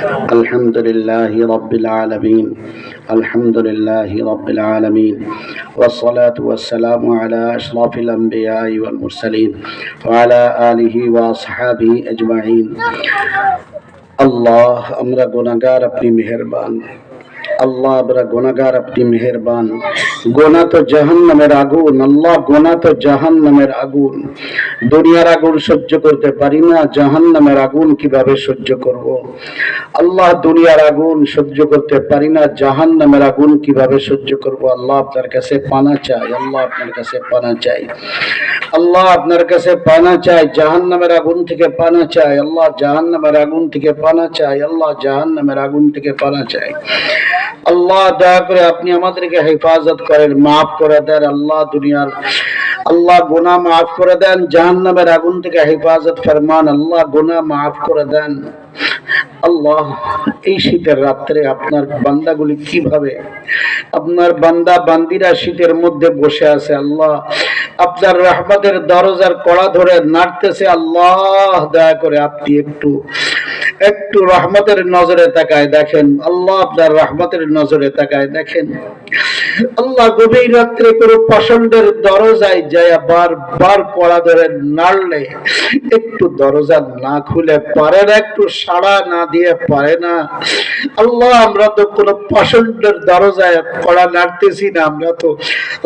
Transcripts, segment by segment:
الحمد لله رب العالمين. الحمد لله رب العالمين. والصلاة والسلام على أشرف الأنبياء والمرسلين وعلى آله وأصحابه أجمعين. الله أمر گناہگار اپنی مهربان. আল্লাহ, আমরা গুনাহগার আপনি মেহেরবান। গোনা তো জাহান্নামের আগুন, আল্লাহ গোনা তো জাহান্নামের আগুন। দুনিয়ার আগুন সহ্য করতে পারি না, জাহান্নামের আগুন কীভাবে সহ্য করব? আল্লাহ দুনিয়ার আগুন সহ্য করতে পারি না, জাহান্নামের আগুন কীভাবে সহ্য করব? আল্লাহ আপনার কাছে পানা চাই, আল্লাহ আপনার কাছে পানা চাই। আল্লাহ আপনার কাছে পানা চাই, জাহান্নামের আগুন থেকে পানা চাই, আল্লাহ জাহান্নামের আগুন থেকে পানা চাই, আল্লাহ জাহান্নামের আগুন থেকে পানা চাই। আল্লাহ দয়া করে আপনি আমাদেরকে হেফাজত করেন, মাফ করে দেন, আল্লাহ দুনিয়ার, আল্লাহ গুনাহ মাফ করে দেন, জাহান্নামের আগুন থেকে হেফাজত ফরমান, আল্লাহ গুনাহ মাফ করে দেন। আল্লাহ, এই শীতের রাত্রে আপনার বান্দাগুলি কীভাবে, আপনার বান্দা বান্দিরা শীতের মধ্যে বসে আছে, আল্লাহ, আপনার রহমতের দরজার কড়া ধরে নাড়তেছে, আল্লাহ, দয়া করে আপনি একটু একটু রহমতের নজরে তাকায় দেখেন, আল্লাহ আপনার রহমতের নজরে তাকায় দেখেন। আল্লাহ গভীর রাত্রে কোনো পছন্দের দরজায় যায় বার বার কড়া ধরে নাড়লে একটু দরজা না খুলে পারে না একটু সাড়া না দিয়ে পারে না। আল্লাহ, আমরা তো কোনো পছন্দের দরজায় কড়া নাড়তেছি না, আমরা তো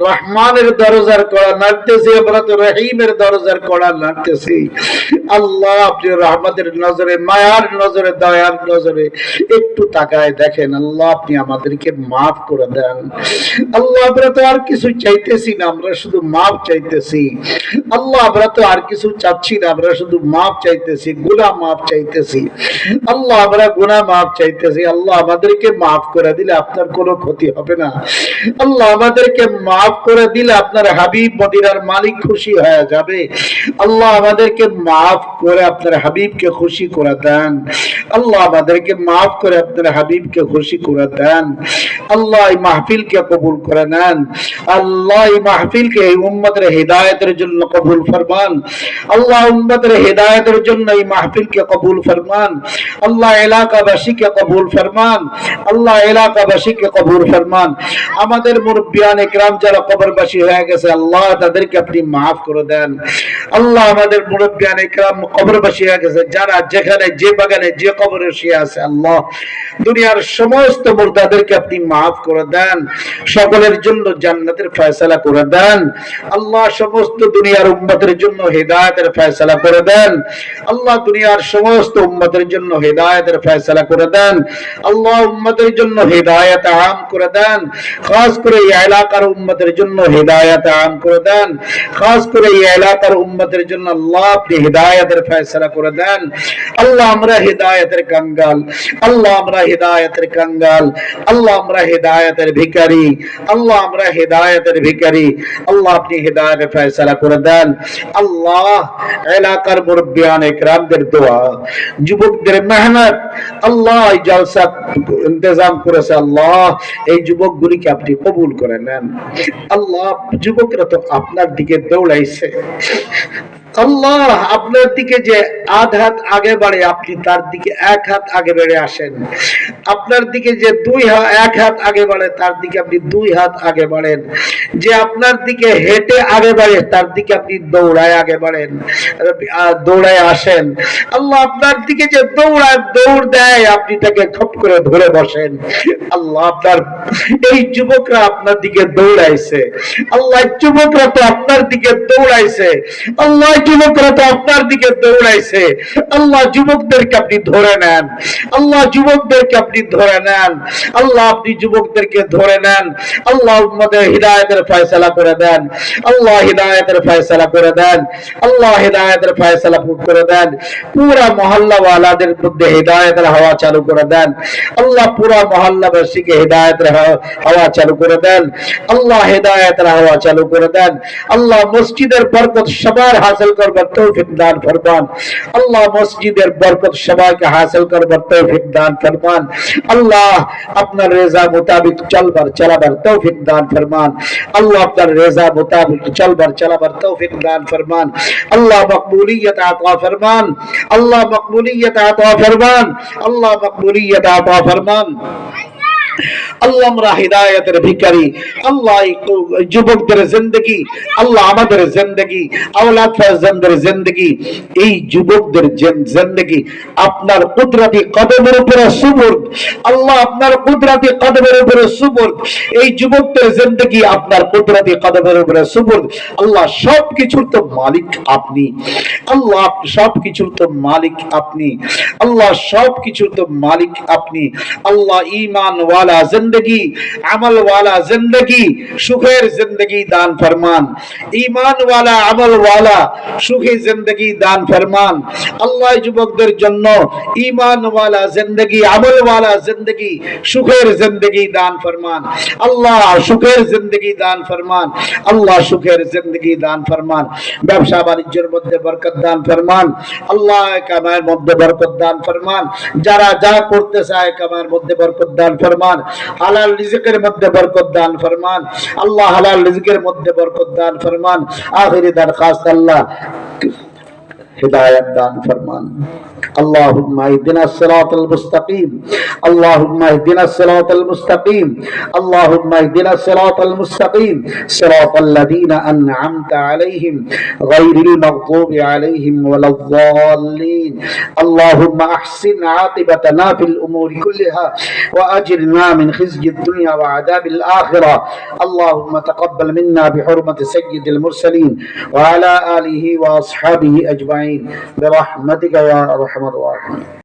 রহমানের দরজার কড়া নাড়তেছি, আমরা তো রহিমের দরজার কড়া নাড়তেছি। আল্লাহ, আপনি রহমতের নজরে, মায়ার দয়ার নজরে একটু তাকায় দেখেন, আল্লাহ আপনি আমাদেরকে মাফ করে দেন। আল্লাহ, আমরা তো আর কিছু চাইতেছি না, আমরা শুধু মাফ চাইতেছি। আল্লাহ, আমরা তো আর কিছু চাচ্ছি না, আমরা শুধু মাফ চাইতেছি, গুনাহ মাফ চাইতেছি। আল্লাহ, আমরা গুনাহ মাফ চাইতেছি। আল্লাহ, আমাদেরকে মাফ করে দিলে আপনার কোনো ক্ষতি হবে না। আল্লাহ, আমাদেরকে মাফ করে দিলে আপনার হাবিব মদিনার মালিক খুশি হয়ে যাবে। আল্লাহ, আমাদেরকে মাফ করে আপনার হাবিবকে খুশি করে দেন। আল্লাহ আমাদেরকে মাফ করে আপনার হাবিবকে খুশি করে দেন। আল্লাহ এই মাহফিলকে কবুল করে নেন। আল্লাহ এই মাহফিলকে এই উম্মতের হেদায়েতের জন্য কবুল ফরমান। আল্লাহ উম্মতের হেদায়েতের জন্য এই মাহফিলকে কবুল ফরমান। আল্লাহ এলাকাবাসীকে কবুল ফরমান। আল্লাহ এলাকাবাসীকে কবুল ফরমান। আমাদের মুরব্বিয়ান একরাম যারা কবরবাসী হয়ে গেছে, আল্লাহ তাদেরকে আপনি মাফ করে দেন। আল্লাহ আমাদের মুরব্বিয়ান একরাম কবরবাসী হয়ে গেছে, যারা যেখানে যে বাগানে যে কবরে শুয়ে আছে আল্লাহ, দুনিয়ার সমস্ত মুর্দাদেরকে আপনি মাফ করে দেন, সকলের জন্য জান্নাতের ফয়সালা করে দেন, আল্লাহ সমস্ত দুনিয়ার উম্মতের জন্য হেদায়েতের ফয়সালা করে দেন, আল্লাহ দুনিয়ার সমস্ত উম্মতের জন্য হেদায়েতের ফয়সালা করে দেন, আল্লাহ উম্মতের জন্য হেদায়েত আম করে দেন, খাস করে এই এলাকার উম্মতের জন্য হেদায়েত আম করে দেন, খাস করে এই এলাকার উম্মতের জন্য আল্লাহ আপনি হেদায়েতের ফয়সালা করে দেন, আল্লাহ আমরা হেদায়েতের কাঙ্গাল। আল্লাহ আমরা হেদায়েতের কাঙ্গাল। আল্লাহ আমরা হেদায়েতের ভিখারি। আল্লাহ আমরা হেদায়েতের ভিখারি। আল্লাহ আপনি হেদায়েতের ফয়সালা করে দেন। আল্লাহ এলাকার মুরব্বিয়ান একরামদের দোয়া। যুবকদের মেহনত। আল্লাহ এই জলসা ইন্তজাম করেছে। আল্লাহ এই যুবকগুলিকে আপনি কবুল করে নেন। আল্লাহ যুবকরা তো আপনার দিকে দৌড়াইছে। আল্লাহ আপনার দিকে যে আধ হাত আগে বাড়ে, আপনি তার দিকে এক হাত আগে বেড়ে আসেন। আপনার দিকে যে দুই হাত এক হাত আগে বাড়ে, তার দিকে আপনি দুই হাত আগে বাড়েন। যে আপনার দিকে হেঁটে আগে বাড়ে, তার দিকে আপনি দৌড়ায় আগে বাড়েন। দৌড়ায় আসেন। আল্লাহ আপনার দিকে যে দৌড়ায়, দৌড় দেয়, আপনি তাকে খপ করে ধরে বসেন। আল্লাহ আপনার, এই যুবকরা আপনার দিকে দৌড়াইছে। আল্লাহ যুবকরা তো আপনার দিকে দৌড়াইছে। আল্লাহ যুবকরা তো আপনার দিকে দৌড়াইছে। আল্লাহ যুবকদেরকে আপনি ধরে নেন। আল্লাহ যুবকদেরকে আপনি ধরে নেন। আল্লাহ আপনি যুবকদেরকে ধরে নেন। আল্লাহ উম্মদের হিদায়তের ফয়সালা করে দেন। আল্লাহ হিদায়তের ফয়সালা করে দেন। আল্লাহ হিদায়তের ফয়সালা করে দেন। পুরা মহল্লা ওয়ালাদের মধ্যে হিদায়তের হাওয়া চালু করে দেন। আল্লাহ পুরা মহল্লাবাসীকে হিদায়তের হাওয়া চালু করে দেন। আল্লাহ হিদায়তের হাওয়া চালু করে দেন। আল্লাহ মসজিদের বরকত সবার হাসিল করবার তৌফিক দান ফরমান। আল্লাহ মসজিদের বরকত সবাইকে হাসিল করবার তৌফিক দান ফরমান। আল্লাহ আপনার রেজা মোতাবিক চলবার, চালাবার তৌফিক দান ফরমান। আল্লাহ আপনার রেজা মোতাবিক চলবার, চালাবার তৌফিক দান ফরমান। আল্লাহ মকবুলিয়ত আতা ফরমান। আল্লাহ মকবুলিয়ত আতা ফরমান। আল্লাহ মকবুলিয়ত আতা ফরমান। আল্লাহ আমরা হিদায়তের ভিখারি। আল্লাহ যুবকদের জিন্দগি, আল্লাহ আমাদের জিন্দগি, আওলাদ জিন্দগি, এই যুবকদের জিন্দগি, আপনার কুদরতি কদমের উপরে সুবর্দ। আল্লাহ আপনার কুদরতি কদমের উপরে সুবর্দ। এই যুবকদের জিন্দগি আপনার কুদরতি কদমের উপরে সুবর্দ। আল্লাহ সব কিছুর তো মালিক আপনি। আল্লাহ সব কিছুর তো মালিক আপনি। আল্লাহ সব কিছুর তো মালিক আপনি। আল্লাহ ঈমান ওয়ালা জিন্দগি আমল ওয়ালা জিন্দগি, সুখের জিন্দগি দান ফরমান। ঈমান ওয়ালা আমল ওয়ালা সুখী জিন্দগি দান ফরমান। আল্লাহ যুবকদের জন্য ঈমান ওয়ালা জিন্দগি আমল ওয়ালা জিন্দগি, সুখের জিন্দগি দান ফরমান। আল্লাহ সুখের জিন্দগি দান ফরমান। আল্লাহ সুখের জিন্দগি দান ফরমান। ব্যবসা বাণিজ্যের মধ্যে বরকত দান ফরমান। আল্লাহ কামায়ের মধ্যে বরকত দান ফরমান। যারা যা করতে চায় কামায়ের মধ্যে বরকত দান ফরমান। ফরমান। হালাল রিজিকের মধ্যে বরকত দান ফরমান। আল্লাহ হালাল রিজিকের মধ্যে বরকত দান ফরমান। আখিরি দরখাস্ত আল্লাহ হিদায়াত দান ফরমান। اللهم اهدنا الصراط المستقيم. اللهم اهدنا الصراط المستقيم. اللهم اهدنا الصراط المستقيم. صراط الذين أنعمت عليهم غير المغضوب عليهم ولا الضالين. اللهم أحسن عاقبتنا في الأمور كلها وأجرنا من خزي الدنيا وعذاب الآخرة. اللهم تقبل منا بحرمة سيد المرسلين وعلى آله وأصحابه أجمعين. برحمتك يا あ多。